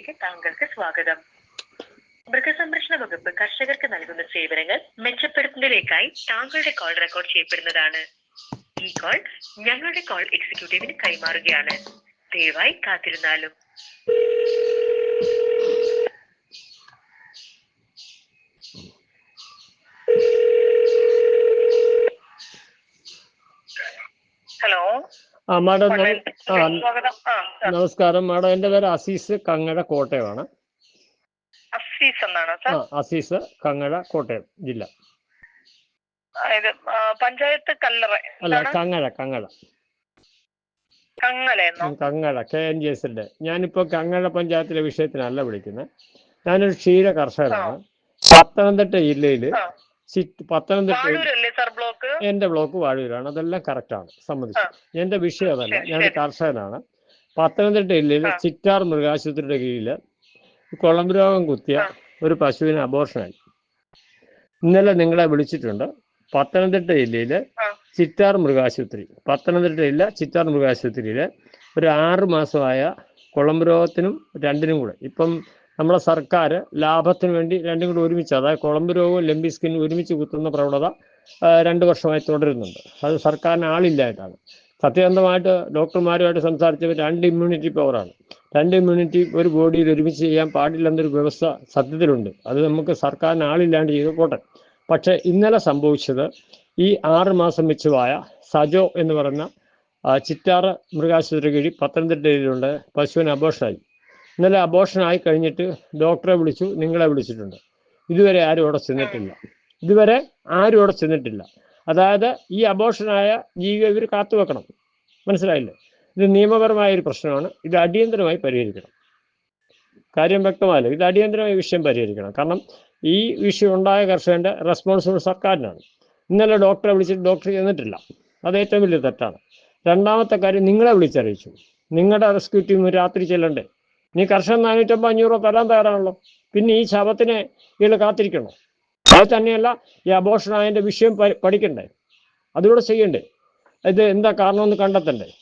സംവിധാനത്തിലേക്ക് താങ്കൾക്ക് സ്വാഗതം. മൃഗസംരക്ഷണ വകുപ്പ് കർഷകർക്ക് നൽകുന്ന സേവനങ്ങൾ മെച്ചപ്പെടുത്തുന്നതിലേക്കായി താങ്കളുടെ കോൾ റെക്കോർഡ് ചെയ്യപ്പെടുന്നതാണ്. ഈ കോൾ ഞങ്ങളുടെ കോൾ എക്സിക്യൂട്ടീവിന് കൈമാറുകയാണ്. ദയവായി കാത്തിരുന്നാലും. മാഡം ആ മാഡം ആ നമസ്കാരം. മാഡം എന്റെ പേര് അസീസ് കങ്ങഴ കോട്ടയമാണ്. അസീസ് എന്നാണ് ആ അസീസ് കങ്ങഴ കോട്ടയം ജില്ല. ഇത് പഞ്ചായത്ത് കല്ലറ അല്ല? Kangazha Kangazha. Kangazha K N G എസിന്റെ ഞാനിപ്പോ കങ്ങഴ പഞ്ചായത്തിലെ വിഷയത്തിനല്ല വിളിക്കുന്നത് ഞാനൊരു ക്ഷീര കർഷകനാണ്. പത്തനംതിട്ട ജില്ലയിൽ പത്തനംതിട്ട എന്റെ ബ്ലോക്ക് വാഴൂരാണ് അതെല്ലാം കറക്റ്റാണ് സമ്മതിച്ചു. എന്റെ വിഷയം അതല്ല. ഞാൻ കർഷകനാണ്. പത്തനംതിട്ട ജില്ലയിൽ ചിറ്റാർ മൃഗാശുപത്രിയുടെ കീഴിൽ കുളമ്പ് രോഗം കുത്തിയ. ഒരു പശുവിന് അബോർഷനായി ഇന്നലെ നിങ്ങളെ വിളിച്ചിട്ടുണ്ട്. പത്തനംതിട്ട ജില്ലയിൽ ചിറ്റാർ മൃഗാശുപത്രി. പത്തനംതിട്ട ജില്ല ചിറ്റാർ മൃഗാശുപത്രിയിൽ ഒരു ആറ് മാസമായ കുളമ്പ് രോഗത്തിനും രണ്ടിനും കൂടെ. ഇപ്പം നമ്മുടെ സർക്കാർ ലാഭത്തിന് വേണ്ടി രണ്ടും കൂടെ ഒരുമിച്ച് അതായത് കുളമ്പ് രോഗവും ലംബി സ്കിൻ ഒരുമിച്ച് കുത്തുന്ന പ്രവണത രണ്ട് വർഷമായി തുടരുന്നുണ്ട്. അത് സർക്കാരിന് ആളില്ലായിട്ടാണ് സത്യസന്ധമായിട്ട് ഡോക്ടർമാരുമായിട്ട് സംസാരിച്ചവർ രണ്ട് ഇമ്മ്യൂണിറ്റി പവറാണ് രണ്ട് ഇമ്മ്യൂണിറ്റി ഒരു ബോഡിയിൽ ഒരുമിച്ച് ചെയ്യാൻ പാടില്ലെന്നൊരു വ്യവസ്ഥ സത്യത്തിലുണ്ട്. അത് നമുക്ക് സർക്കാരിന് ആളില്ലാണ്ട് ചെയ്ത് പോട്ടെ. പക്ഷേ ഇന്നലെ സംഭവിച്ചത് ഈ ആറ് മാസം വെച്ചുവായ സജോ എന്ന് പറയുന്ന ചിറ്റാറ് മൃഗാശുപത്രി കീഴിൽ പത്തനംതിട്ടയിലുണ്ട്. പശുവിന് അബോഷനായി ഇന്നലെ അബോഷനായി കഴിഞ്ഞിട്ട് ഡോക്ടറെ വിളിച്ചു നിങ്ങളെ വിളിച്ചിട്ടുണ്ട്. ഇതുവരെ ആരും അവിടെ ചെന്നിട്ടില്ല. ഇതുവരെ ആരും അവിടെ ചെന്നിട്ടില്ല. അതായത് ഈ അബോഷനായ ജീവിയെ ഇവർ കാത്തു വെക്കണം. മനസ്സിലായില്ലേ? ഇത് നിയമപരമായ ഒരു പ്രശ്നമാണ്. ഇത് അടിയന്തരമായി പരിഹരിക്കണം. കാര്യം വ്യക്തമായല്ലോ? ഇത് അടിയന്തരമായ വിഷയം പരിഹരിക്കണം. കാരണം ഈ വിഷയം ഉണ്ടായ കർഷകന്റെ റെസ്പോൺസിബിൾ സർക്കാരിനാണ്. ഇന്നലെ ഡോക്ടറെ വിളിച്ചിട്ട് ഡോക്ടർ ചെന്നിട്ടില്ല. അത് ഏറ്റവും വലിയ തെറ്റാണ്. രണ്ടാമത്തെ കാര്യം നിങ്ങളെ വിളിച്ചറിയിച്ചു. നിങ്ങളുടെ റെസ്ക്യൂ ടീം രാത്രി ചെല്ലണ്ടേ? നീ കർഷകൻ നാനൂറ്റമ്പത് അഞ്ഞൂറ് തരാൻ തയ്യാറാണല്ലോ. പിന്നെ ഈ ശവത്തിനെ ഇയാൾ കാത്തിരിക്കണോ? അത് തന്നെയല്ല ഈ അബോഷനായതിന്റെ വിഷയം പ- പഠിക്കണ്ടേ? അതിലൂടെ ചെയ്യണ്ടേ? ഇത് എന്താ കാരണമെന്ന് കണ്ടെത്തണ്ടേ?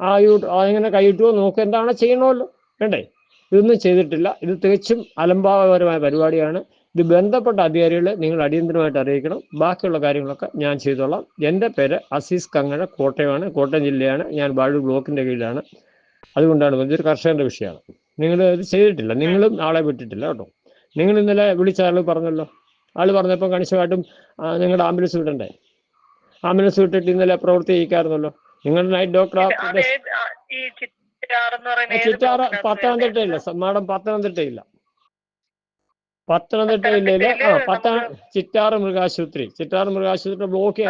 ആ യൂ അങ്ങനെ കൈയിട്ടുമോ നോക്കുക എന്താണ് ചെയ്യണമല്ലോ. വേണ്ടേ? ഇതൊന്നും ചെയ്തിട്ടില്ല. ഇത് തികച്ചും അലംഭാവപരമായ പരിപാടിയാണ്. ഇത് ബന്ധപ്പെട്ട അധികാരികളെ നിങ്ങൾ അടിയന്തരമായിട്ട് അറിയിക്കണം. ബാക്കിയുള്ള കാര്യങ്ങളൊക്കെ ഞാൻ ചെയ്തോളാം. എന്റെ പേര് അസീസ് കങ്ങഴ കോട്ടയമാണ്. കോട്ടയം ജില്ലയാണ്. ഞാൻ വാഴൂർ ബ്ലോക്കിന്റെ കീഴിലാണ്. അതുകൊണ്ടാണ് ഇതൊരു കർഷകന്റെ വിഷയമാണ്. നിങ്ങൾ ഇത് ചെയ്തിട്ടില്ല. നിങ്ങളും ആളെ വിട്ടിട്ടില്ല കേട്ടോ. നിങ്ങൾ ഇന്നലെ വിളിച്ച ആൾ പറഞ്ഞല്ലോ. ആൾ പറഞ്ഞപ്പോൾ കണിശമായിട്ടും നിങ്ങളുടെ ആംബുലൻസ് വിടണ്ടേ? ആംബുലൻസ് വിട്ടിട്ട് ഇന്നലെ പ്രവൃത്തി ചെയ്യിക്കാറുണ്ടല്ലോ നിങ്ങളുടെ നൈറ്റ് ഡോക്ടർ ചിറ്റാറ പത്തനംതിട്ട ഇല്ല മാഡം പത്തനംതിട്ട ഇല്ല പത്തനംതിട്ട ജില്ലയിൽ ആ പത്ത ചിറ്റാറ് മൃഗാശുപത്രി. ചിറ്റാറ് മൃഗാശുപത്രി ബ്ലോക്ക്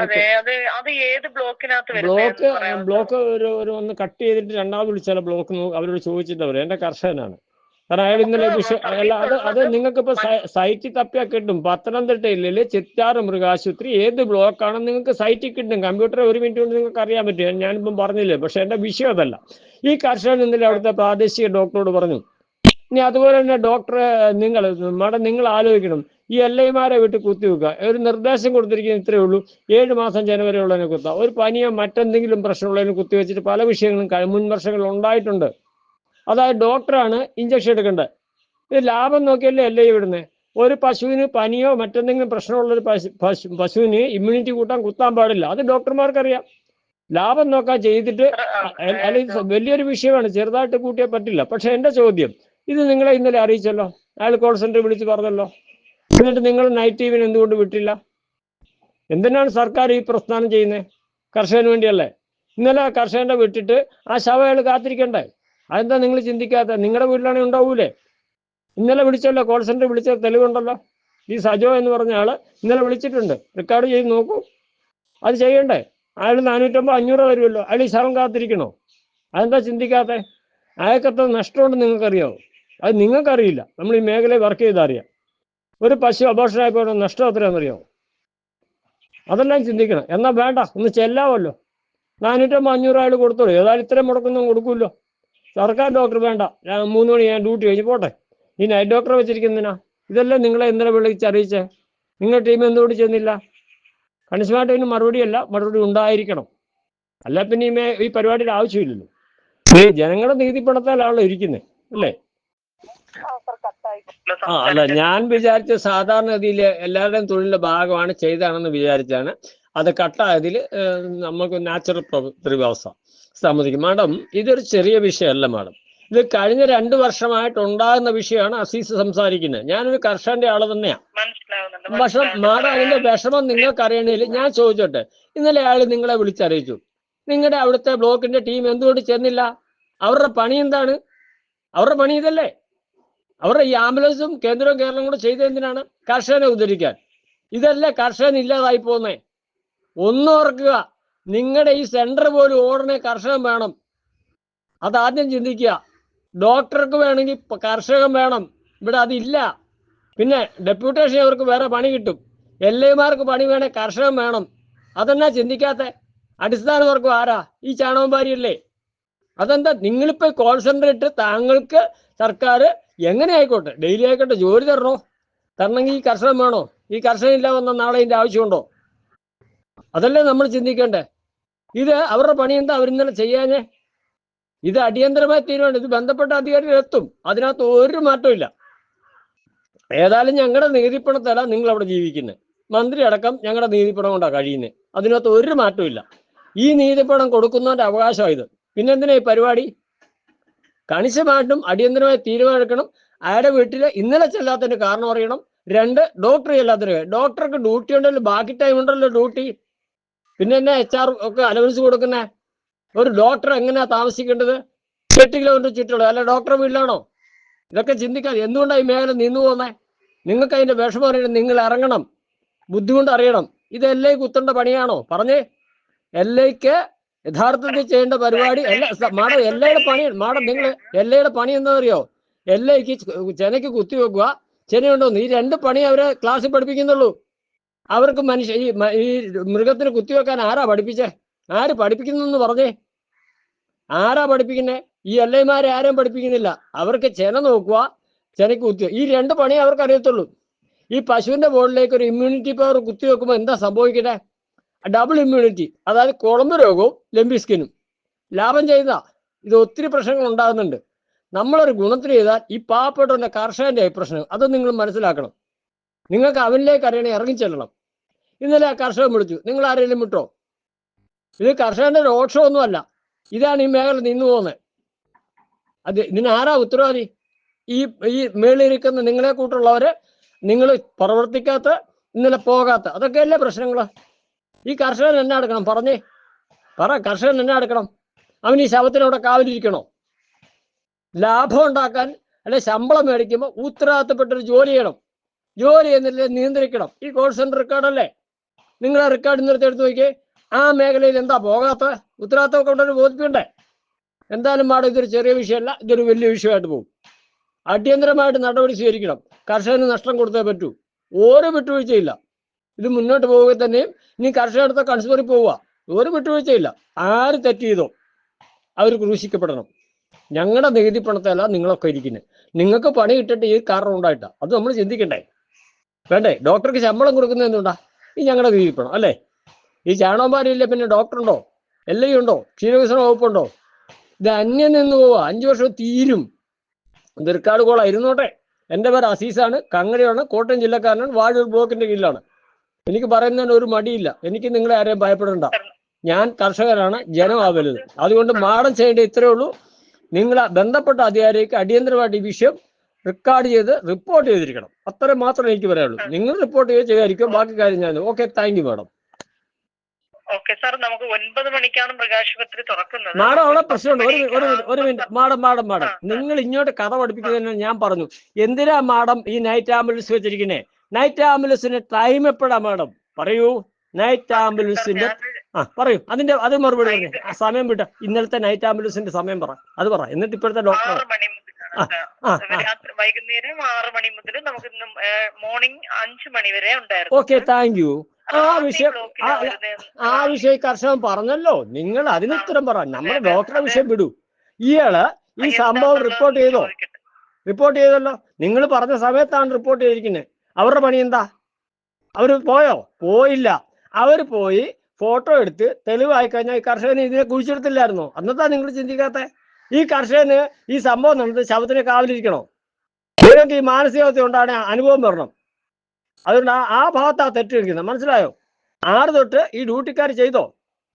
ബ്ലോക്ക് ബ്ലോക്ക് ഒരു ഒരു ഒന്ന് കട്ട് ചെയ്തിട്ട് രണ്ടാമത് വിളിച്ചാൽ ബ്ലോക്ക് അവരോട് ചോദിച്ചിട്ട് പറയും എന്റെ കർഷകനാണ്. കാരണം അയാൾ ഇന്നലെ അല്ല അത് അത് നിങ്ങൾക്ക് ഇപ്പൊ സൈറ്റിൽ തപ്പിയാൽ കിട്ടും. പത്തനംതിട്ട ജില്ലയിൽ ചിറ്റാറ് മൃഗാശുപത്രി ഏത് ബ്ലോക്കാണെന്ന് നിങ്ങൾക്ക് സൈറ്റിൽ കിട്ടും. കമ്പ്യൂട്ടർ ഒരു മിനിറ്റ് കൊണ്ട് നിങ്ങൾക്ക് അറിയാൻ പറ്റും. ഞാനിപ്പം പറഞ്ഞില്ലേ പക്ഷെ എന്റെ വിഷയം അതല്ല. ഈ കർഷകൻ ഇന്നലെ അവിടുത്തെ പ്രാദേശിക ഡോക്ടറോട് പറഞ്ഞു ഇനി അതുപോലെ തന്നെ ഡോക്ടറെ നിങ്ങൾ മാഡം നിങ്ങൾ ആലോചിക്കണം. ഈ എൽ ഐമാരെ വിട്ട് കുത്തിവെക്കുക ഒരു നിർദ്ദേശം കൊടുത്തിരിക്കുന്നത് ഇത്രയേ ഉള്ളൂ. ഏഴ് മാസം ജനുവരി ഉള്ളതിനെ കുത്താം. ഒരു പനിയോ മറ്റെന്തെങ്കിലും പ്രശ്നമുള്ളതിന് കുത്തിവെച്ചിട്ട് പല വിഷയങ്ങളും മുൻ വർഷങ്ങളിൽ ഉണ്ടായിട്ടുണ്ട്. അതായത് ഡോക്ടറാണ് ഇഞ്ചക്ഷൻ എടുക്കേണ്ടത്. ഇത് ലാഭം നോക്കിയല്ലേ അല്ലേ ഇവിടുന്ന്? ഒരു പശുവിന് പനിയോ മറ്റെന്തെങ്കിലും പ്രശ്നമുള്ള ഒരു പശു പശു പശുവിന് ഇമ്മ്യൂണിറ്റി കൂട്ടാൻ കുത്താൻ പാടില്ല. അത് ഡോക്ടർമാർക്കറിയാം ലാഭം നോക്കാൻ ചെയ്തിട്ട് ആ, അ- അല്ല ഇത് വലിയൊരു വിഷയമാണ്. ചെറുതായിട്ട് കൂട്ടിയാൽ പറ്റില്ല. പക്ഷെ എന്റെ ചോദ്യം ഇത് നിങ്ങളെ ഇന്നലെ അറിയിച്ചല്ലോ? അയാൾ കോൾ സെന്റർ വിളിച്ച് പറഞ്ഞല്ലോ? എന്നിട്ട് നിങ്ങൾ നൈറ്റ് ടീമിന് എന്തുകൊണ്ട് വിട്ടില്ല? എന്തിനാണ് സർക്കാർ ഈ പ്രസ്ഥാനം ചെയ്യുന്നത് കർഷകന് വേണ്ടിയല്ലേ? ഇന്നലെ കർഷകന്റെ വിട്ടിട്ട് ആ ശവ അയാൾ കാത്തിരിക്കണ്ടേ? അതെന്താ നിങ്ങൾ ചിന്തിക്കാത്ത? നിങ്ങളുടെ വീട്ടിലാണെങ്കിൽ ഉണ്ടാവൂലേ? ഇന്നലെ വിളിച്ചല്ലോ കോൾ സെന്റർ വിളിച്ച തെളിവുണ്ടല്ലോ. ഈ സജോ എന്ന് പറഞ്ഞ ആൾ ഇന്നലെ വിളിച്ചിട്ടുണ്ട്. റെക്കോർഡ് ചെയ്ത് നോക്കൂ. അത് ചെയ്യണ്ടേ? അയാൾ നാനൂറ്റമ്പത് അഞ്ഞൂറ് വരുമല്ലോ അയാൾ ഈ ശവം കാത്തിരിക്കണോ? അതെന്താ ചിന്തിക്കാത്ത? അയാൾക്കത്ര നഷ്ടമുണ്ട് നിങ്ങൾക്കറിയാവോ? അത് നിങ്ങൾക്കറിയില്ല. നമ്മൾ ഈ മേഖലയിൽ വർക്ക് ചെയ്താൽ അറിയാം. ഒരു പശു അപോഷനായപ്പോൾ നഷ്ടം എത്രയാണെന്നറിയാമോ അതെല്ലാം ചിന്തിക്കണം. എന്നാൽ വേണ്ട ഒന്ന് ചെല്ലാമല്ലോ നാനൂറ്റമ്പത് അഞ്ഞൂറ് അയാൾ കൊടുത്തോളൂ. ഏതായാലും ഇത്രയും മുടക്കൊന്നും കൊടുക്കുമല്ലോ സർക്കാർ ഡോക്ടർ വേണ്ട. ഞാൻ മൂന്ന് മണി ഞാൻ ഡ്യൂട്ടി കഴിഞ്ഞ് പോട്ടെ. ഈ നൈറ്റ് ഡോക്ടറെ വെച്ചിരിക്കുന്നതിനാ? ഇതെല്ലാം നിങ്ങളെ ഇന്നലെ വിളിച്ചറിയിച്ചേ നിങ്ങൾ ടീം എന്തുകൊണ്ട് ചെന്നില്ല. കണിശമായിട്ട് ഇതിന് മറുപടിയല്ല മറുപടി ഉണ്ടായിരിക്കണം. അല്ല പിന്നെ ഈ ഈ പരിപാടിയുടെ ആവശ്യമില്ലല്ലോ. ഈ ജനങ്ങളുടെ നീതിപ്പണത്താലാണല്ലോ ഇരിക്കുന്നത് അല്ലേ? ആ അല്ല ഞാൻ വിചാരിച്ച സാധാരണഗതിയിൽ എല്ലാവരുടെയും തൊഴിലിന്റെ ഭാഗമാണ് ചെയ്തതാണെന്ന് വിചാരിച്ചാണ് അത് കട്ടായതിൽ നമുക്ക് നാച്ചുറൽ പ്രതിഭാവസ്ഥ സമ്മതിക്കും മാഡം ഇതൊരു ചെറിയ വിഷയമല്ല മാഡം. ഇത് കഴിഞ്ഞ രണ്ട് വർഷമായിട്ട് ഉണ്ടാകുന്ന വിഷയമാണ് അസീസ് സംസാരിക്കുന്നത്. ഞാനൊരു കർഷകന്റെ ആൾ തന്നെയാണ് പക്ഷെ മാഡം അതിന്റെ വിഷമം നിങ്ങൾക്ക് അറിയണേൽ ഞാൻ ചോദിച്ചോട്ടെ ഇന്നലെ അയാൾ നിങ്ങളെ വിളിച്ചറിയിച്ചു. നിങ്ങളുടെ അവിടുത്തെ ബ്ലോക്കിന്റെ ടീം എന്തുകൊണ്ട് ചെന്നില്ല? അവരുടെ പണി എന്താണ്? അവരുടെ പണി ഇതല്ലേ? അവരുടെ ഈ ആംബുലൻസും കേന്ദ്രവും കേരളവും കൂടെ ചെയ്ത എന്തിനാണ്? കർഷകനെ ഉദ്ധരിക്കാൻ. ഇതല്ലേ കർഷകൻ ഇല്ലാതായി പോകുന്നേ ഒന്നോർക്കുക നിങ്ങളുടെ ഈ സെന്റർ പോലും ഓടണ കർഷകൻ വേണം. അതാദ്യം ചിന്തിക്കുക. ഡോക്ടർക്ക് വേണമെങ്കിൽ കർഷകൻ വേണം. ഇവിടെ അതില്ല. പിന്നെ ഡെപ്യൂട്ടേഷൻ അവർക്ക് വേറെ പണി കിട്ടും. എൽ എമാർക്ക് പണി വേണേ കർഷകൻ വേണം. അതെന്നാ ചിന്തിക്കാത്ത? അടിസ്ഥാന വർഗം ആരാ? ഈ ചാണകംപാരിയല്ലേ അതെന്താ? നിങ്ങളിപ്പോ കോൺസെൻട്രേറ്റ് താങ്കൾക്ക് സർക്കാർ എങ്ങനെ ആയിക്കോട്ടെ? ഡെയിലി ആയിക്കോട്ടെ ജോലി തരണോ? തരണമെങ്കിൽ ഈ കർഷകൻ വേണോ? ഈ കർഷകൻ ഇല്ല വന്ന നാളെ ഇതിന്റെ ആവശ്യമുണ്ടോ? അതല്ലേ നമ്മൾ ചിന്തിക്കണ്ടേ? ഇത് അവരുടെ പണി എന്താ അവരിന്നലെ ചെയ്യാഞ്ഞേ? ഇത് അടിയന്തരമായ തീരുമാനം. ഇത് ബന്ധപ്പെട്ട അധികാരികൾ എത്തും. അതിനകത്ത് ഒരു മാറ്റവും ഇല്ല. ഏതായാലും ഞങ്ങളുടെ നീതിപ്പണത്തല്ല നിങ്ങൾ അവിടെ ജീവിക്കുന്നത് മന്ത്രി അടക്കം ഞങ്ങളുടെ നീതിപ്പണം കൊണ്ടാണ് കഴിയുന്നത് അതിനകത്ത് ഒരു മാറ്റവും ഇല്ല. ഈ നീതിപ്പണം കൊടുക്കുന്നവന്റെ അവകാശമാണ് ഇത്. പിന്നെന്തിനാ ഈ പരിപാടി? കണിശമായിട്ടും അടിയന്തരമായി തീരുമാനമെടുക്കണം അയാളുടെ വീട്ടിൽ ഇന്നലെ ചെല്ലാത്തതിന് കാരണം അറിയണം. രണ്ട് ഡോക്ടർ ചെല്ലാത്തതിന്. ഡോക്ടർക്ക് ഡ്യൂട്ടി ഉണ്ടല്ലോ ബാക്കി ടൈം ഉണ്ടല്ലോ ഡ്യൂട്ടി. പിന്നെ തന്നെ എച്ച് ആർ ഒക്കെ അലവൻസ് കൊടുക്കുന്നേ? ഒരു ഡോക്ടർ എങ്ങനെയാ താമസിക്കേണ്ടത്? എട്ട് കിലോമീറ്റർ ചുറ്റുള്ളൂ അല്ല ഡോക്ടർ വീട്ടിലാണോ? ഇതൊക്കെ ചിന്തിക്കാൻ എന്തുകൊണ്ടാണ് ഈ മേഖല നിന്നു പോന്നേ? നിങ്ങൾക്ക് അതിന്റെ വിഷമം അറിയണം നിങ്ങൾ ഇറങ്ങണം ബുദ്ധിമുട്ട് അറിയണം. ഇത് എൽ ഐ കുത്തേണ്ട പണിയാണോ? പറഞ്ഞേ. എൽ ഐക്ക് യഥാർത്ഥത്തിൽ ചെയ്യേണ്ട പരിപാടി എല്ലാ മാഡം എൽ ഐയുടെ പണി മാഡം നിങ്ങൾ എൽ ഐയുടെ പണി എന്താ അറിയോ എൽ ഐക്ക് ചെനയ്ക്ക് കുത്തി വെക്കുക ചെനയുണ്ടോന്ന് ഈ രണ്ട് പണി അവരെ ക്ലാസ്സിൽ പഠിപ്പിക്കുന്നുള്ളൂ. അവർക്ക് മനുഷ്യ ഈ ഈ മൃഗത്തിന് കുത്തിവെക്കാൻ ആരാ പഠിപ്പിച്ചേ? ആര് പഠിപ്പിക്കുന്നെന്ന് പറഞ്ഞേ? ആരാ പഠിപ്പിക്കുന്നേ? ഈ എൽ ആരെയും ആരും പഠിപ്പിക്കുന്നില്ല. അവർക്ക് ചെന നോക്കുക ചെനയ്ക്ക് കുത്തി ഈ രണ്ട് പണി അവർക്ക് അറിയത്തുള്ളൂ. ഈ പശുവിന്റെ ബോഡിലേക്ക് ഒരു ഇമ്മ്യൂണിറ്റി പവർ കുത്തിവെക്കുമ്പോൾ എന്താ സംഭവിക്കട്ടെ? ഡബിൾ ഇമ്മ്യൂണിറ്റി അതായത് കുളമ്പ് രോഗവും ലംബി സ്കിന്നും ലാഭം ചെയ്ത. ഇത് ഒത്തിരി പ്രശ്നങ്ങൾ ഉണ്ടാകുന്നുണ്ട്. നമ്മളൊരു ഗുണത്തിന് ചെയ്താൽ ഈ പാവപ്പെട്ടവന്റെ കർഷകന്റെ പ്രശ്നം അത് നിങ്ങൾ മനസ്സിലാക്കണം. നിങ്ങൾക്ക് അവനിലേക്ക് അറിയണേ ഇറങ്ങിച്ചെല്ലണം. ഇന്നലെ ആ കർഷകൻ വിളിച്ചു. നിങ്ങൾ ആരെങ്കിലും വിട്ടോ? ഇത് കർഷകന്റെ രോക്ഷമൊന്നുമല്ല ഇതാണ് ഈ മേഖല നിന്നു പോകുന്നത്. അത് ഇതിന് ആരാ ഉത്തരവാദി? ഈ ഈ മേളിരിക്കുന്ന നിങ്ങളെ കൂട്ടുള്ളവര് നിങ്ങൾ പ്രവർത്തിക്കാത്ത ഇന്നലെ പോകാത്ത അതൊക്കെയല്ലേ പ്രശ്നങ്ങൾ ഈ കർഷകൻ എന്നാ എടുക്കണം പറഞ്ഞേ. പറ കർഷകൻ എന്നാ എടുക്കണം അവൻ ഈ ശവത്തിനവിടെ കാവലിരിക്കണോ? ലാഭം ഉണ്ടാക്കാൻ അല്ലെ ശമ്പളം മേടിക്കുമ്പോൾ ഉത്തരവാദിത്തപ്പെട്ടൊരു ജോലി ചെയ്യണം. ജോലി ചെയ്യുന്നില്ല നിയന്ത്രിക്കണം. ഈ കോൾ സെന്റർ റെക്കോർഡല്ലേ നിങ്ങൾ റെക്കോർഡ് ഇന്നത്തെ എടുത്ത് നോക്കിയേ. ആ മേഖലയിൽ എന്താ പോകാത്ത? ഉത്തരവാദിത്തമൊക്കെ ഉണ്ടൊരു ബോധിപ്പിക്കണ്ടേ? എന്തായാലും മാഡം ഇതൊരു ചെറിയ വിഷയമല്ല ഇതൊരു വലിയ വിഷയമായിട്ട് പോകും. അടിയന്തരമായിട്ട് നടപടി സ്വീകരിക്കണം. കർഷകന് നഷ്ടം കൊടുത്തേ പറ്റൂ. ഒരു വിട്ടുവീഴ്ചയില്ല. ഇത് മുന്നോട്ട് പോവുക തന്നെയും ഇനി കർഷകടുത്ത കൺസ്യൂമറിൽ പോവുക. ഒരു വിട്ടുവീഴ്ചയില്ല. ആര് തെറ്റ് ചെയ്തോ അവർ ക്രൂശിക്കപ്പെടണം. ഞങ്ങളുടെ നികുതി പണത്തല്ല നിങ്ങളൊക്കെ ഇരിക്കുന്നത് നിങ്ങൾക്ക് പണി കിട്ടിട്ട് ഈ കാരണം ഉണ്ടായിട്ടാ. അത് നമ്മൾ ചിന്തിക്കണ്ടേ? വേണ്ടേ? ഡോക്ടർക്ക് ശമ്പളം കൊടുക്കുന്നത് എന്തുകൊണ്ടാ ഈ ഞങ്ങളുടെ ജീവിക്കണം അല്ലേ? ഈ ചാണകംപാരില്ല പിന്നെ ഡോക്ടറുണ്ടോ? എൽ ഐ ഉണ്ടോ? ക്ഷീരവികസന വകുപ്പുണ്ടോ? ഇത് അന്യം നിന്ന് പോവാ. അഞ്ചു വർഷം തീരും. ദീർഘാട് കോള ഇരുന്നോട്ടെ. എന്റെ പേര് അസീസാണ് കങ്ങരയാണ് കോട്ടയം ജില്ലക്കാരനാണ് വാഴൂർ ബ്ലോക്കിന്റെ കീഴിലാണ്. എനിക്ക് പറയുന്നതിന് ഒരു മടിയില്ല. എനിക്ക് നിങ്ങളെ ആരെയും ഭയപ്പെടണ്ട. ഞാൻ കർഷകരാണ് ജനമാവരുത് അതുകൊണ്ട് മാടം ചെയ്യേണ്ട ഇത്രയേ ഉള്ളൂ. നിങ്ങളെ ബന്ധപ്പെട്ട അധികാരിക്ക് അടിയന്തരമായിട്ട് ഈ വിഷയം റെക്കോർഡ് ചെയ്ത് റിപ്പോർട്ട് ചെയ്തിരിക്കണം. അത്ര മാത്രമേ എനിക്ക് പറയാനുള്ളൂ. നിങ്ങൾ റിപ്പോർട്ട് ചെയ്ത് ചെയ്യാതിരിക്കും ബാക്കി കാര്യം ഞാൻ okay thank you madam okay sir നമുക്ക് ഒൻപത് മണിക്കാണ് മൃഗാശുപത്രി തുറക്കുന്നത്. മാഡം അവിടെ പ്രശ്നമുണ്ട്. ഒരു ഒരു മിനിറ്റ്. ഒരു മിനിറ്റ് മാഡം മാഡം മാഡം നിങ്ങൾ ഇങ്ങോട്ട് കഥ പഠിപ്പിക്കുന്നതിന് ഞാൻ പറഞ്ഞു. എന്തിനാ മാഡം ഈ നൈറ്റ് ആംബുലൻസ് വെച്ചിരിക്കുന്നേ? നൈറ്റ് ആംബുലൻസിന്റെ ടൈം എപ്പോഴാ മാഡം പറയൂ. നൈറ്റ് ആംബുലൻസിന്റെ ആ പറയൂ. അതിന്റെ അത് മറുപടി പറഞ്ഞു. ആ സമയം വിട്ട ഇന്നലത്തെ നൈറ്റ് ആംബുലൻസിന്റെ സമയം പറ. അത് പറ. എന്നിട്ട് ഇപ്പോഴത്തെ ഡോക്ടർ വൈകുന്നേരം ആറ് മണി മുതൽ നമുക്ക് ഇന്ന് മോർണിംഗ് അഞ്ചു മണി വരെ ഉണ്ടായിരുന്നു. ഓക്കെ താങ്ക് യു ആ വിഷയം ആ. വിഷയം കർഷകൻ പറഞ്ഞല്ലോ. നിങ്ങൾ അതിന് ഉത്തരം പറ. നമ്മുടെ ഡോക്ടറെ വിഷയം വിടൂ. ഇയാൾ ഈ സംഭവം റിപ്പോർട്ട് ചെയ്തോ? റിപ്പോർട്ട് ചെയ്തല്ലോ. നിങ്ങൾ പറഞ്ഞ സമയത്താണ് റിപ്പോർട്ട് ചെയ്തിരിക്കുന്നത് അവരുടെ പണി എന്താ? അവർ പോയോ? പോയില്ല. അവർ പോയി ഫോട്ടോ എടുത്ത് തെളിവായി കഴിഞ്ഞാൽ ഈ കർഷകന് ഇതിനെ കുഴിച്ചെടുത്തില്ലായിരുന്നോ? അന്നത്താ നിങ്ങൾ ചിന്തിക്കാത്ത? ഈ കർഷകന് ഈ സംഭവം നടന്നത് ശവത്തിന് കാവലിരിക്കണോ? നിങ്ങൾക്ക് ഈ മാനസികത ഉണ്ടാണ് അനുഭവം വരണം. അതുകൊണ്ട് ആ ആ ഭാഗത്താ തെറ്റിരിക്കുന്നത് മനസ്സിലായോ? ആറ് തൊട്ട് ഈ ഡ്യൂട്ടിക്കാർ ചെയ്തോ?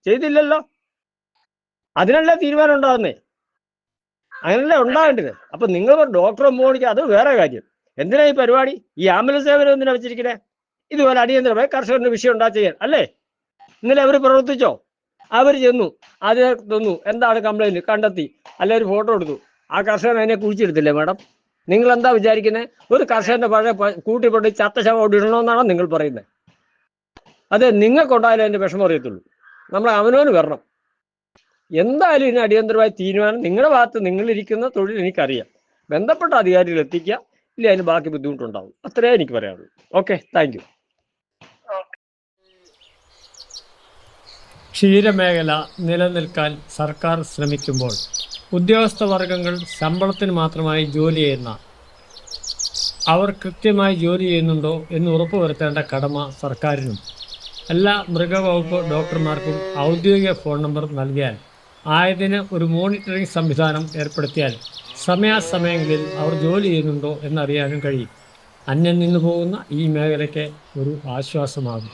ചെയ്തില്ലല്ലോ? അതിനല്ലേ തീരുമാനം ഉണ്ടാകുന്നേ? അങ്ങനല്ലേ ഉണ്ടാകേണ്ടത്? അപ്പൊ നിങ്ങൾ ഡോക്ടറെ മോണിക്ക് അത് വേറെ കാര്യം. എന്തിനാ ഈ പരിപാടി? ഈ ആംബുലൻസ് സേവനം എന്തിനാ വെച്ചിരിക്കണേ? ഇതുപോലെ അടിയന്തരമായി കർഷകരുടെ വിഷയം ഉണ്ടാ ചെയ്യാൻ. അല്ലേ? ഇന്നലെ അവർ പ്രവർത്തിച്ചോ? അവർ ചെന്നു. അത് തന്നു? എന്താണ് കംപ്ലൈന്റ് കണ്ടെത്തി. അല്ല ഒരു ഫോട്ടോ എടുത്തു. ആ കർഷകൻ അതിനെ കുഴിച്ചെടുത്തില്ലേ മാഡം? നിങ്ങൾ എന്താ വിചാരിക്കുന്നത് ഒരു കർഷകന്റെ പഴയ കൂട്ടിപ്പൊട്ടി ചത്ത ശവം അവിടെ ഇടണമെന്നാണോ നിങ്ങൾ പറയുന്നത് അതെ നിങ്ങൾക്കുണ്ടായാലും അതിന്റെ വിഷമം അറിയത്തുള്ളൂ. നമ്മൾ അവനോന് വരണം. എന്തായാലും ഇതിന് അടിയന്തരമായ തീരുമാനം നിങ്ങളുടെ ഭാഗത്ത് നിങ്ങളിരിക്കുന്ന തൊഴിൽ എനിക്കറിയാം. ബന്ധപ്പെട്ട അധികാരികൾ എത്തിക്കുക ഇല്ല അതിന് ബാക്കി ബുദ്ധിമുട്ടുണ്ടാവും. അത്രേ എനിക്ക് പറയാനുള്ളൂ. ഓക്കെ താങ്ക് യു ഓക്കെ ക്ഷീരമേഖല നിലനിൽക്കാൻ സർക്കാർ ശ്രമിക്കുമ്പോൾ ഉദ്യോഗസ്ഥ വർഗങ്ങൾ ശമ്പളത്തിന് മാത്രമായി ജോലി ചെയ്യുന്ന അവർ കൃത്യമായി ജോലി ചെയ്യുന്നുണ്ടോ എന്ന് ഉറപ്പുവരുത്തേണ്ട കടമ സർക്കാരിനും എല്ലാ മൃഗവകുപ്പ് ഡോക്ടർമാർക്കും ഔദ്യോഗിക ഫോൺ നമ്പർ നൽകിയാൽ ആയതിന് ഒരു മോണിറ്ററിംഗ് സംവിധാനം ഏർപ്പെടുത്തിയാൽ സമയാസമയങ്ങളിൽ അവർ ജോലി ചെയ്യുന്നുണ്ടോ എന്നറിയാനും കഴിയും. അന്യം നിന്നു പോകുന്ന ഈ മേഖലയ്ക്ക് ഒരു ആശ്വാസമാകും.